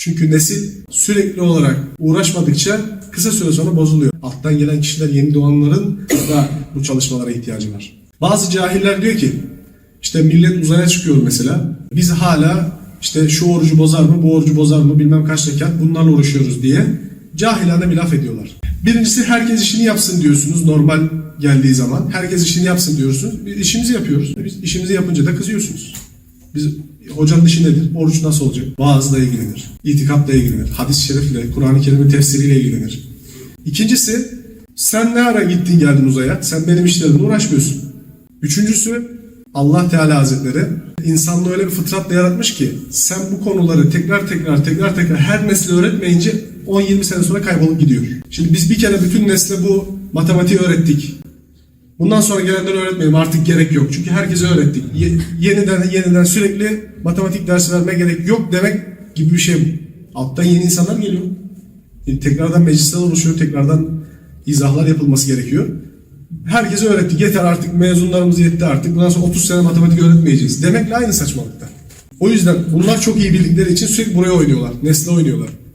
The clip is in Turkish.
Çünkü nesil sürekli olarak uğraşmadıkça kısa süre sonra bozuluyor. Alttan gelen kişiler yeni doğanların da bu çalışmalara ihtiyacı var. Bazı cahiller diyor ki işte millet uzaya çıkıyor mesela. Biz hala işte şu orucu bozar mı, bu orucu bozar mı bilmem kaç rekat bunlarla uğraşıyoruz diye cahilane bir laf ediyorlar. Birincisi herkes işini yapsın diyorsunuz normal geldiği zaman. Herkes işini yapsın diyorsunuz. Biz işimizi yapıyoruz. Biz işimizi yapınca da kızıyorsunuz. Biz hocanın işi nedir? Oruç nasıl olacak? Vaazla ilgilenir. itikatla ilgilenir. Hadis-i şerifle, Kur'an-ı Kerim'in tefsiriyle ilgilenir. İkincisi sen ne ara gittin geldin uzaya? Sen benim işlerimle uğraşmıyorsun. Üçüncüsü Allah Teala Hazretleri insanlığı öyle bir fıtratla yaratmış ki sen bu konuları tekrar tekrar tekrar tekrar her nesle öğretmeyince 10-20 sene sonra kaybolup gidiyor. Şimdi biz bir kere bütün nesle bu matematiği öğrettik. Bundan sonra gelenlere öğretmeyelim artık gerek yok. Çünkü herkese öğrettik. Ye- yeniden yeniden sürekli matematik dersi vermeye gerek yok demek gibi bir şey bu. Alttan yeni insanlar geliyor. E, tekrardan meclisler oluşuyor. Tekrardan izahlar yapılması gerekiyor. Herkese öğrettik. Yeter artık mezunlarımız yetti artık. Bundan sonra 30 sene matematik öğretmeyeceğiz. Demekle aynı saçmalıkta. O yüzden bunlar çok iyi bildikleri için sürekli buraya oynuyorlar. Nesle oynuyorlar.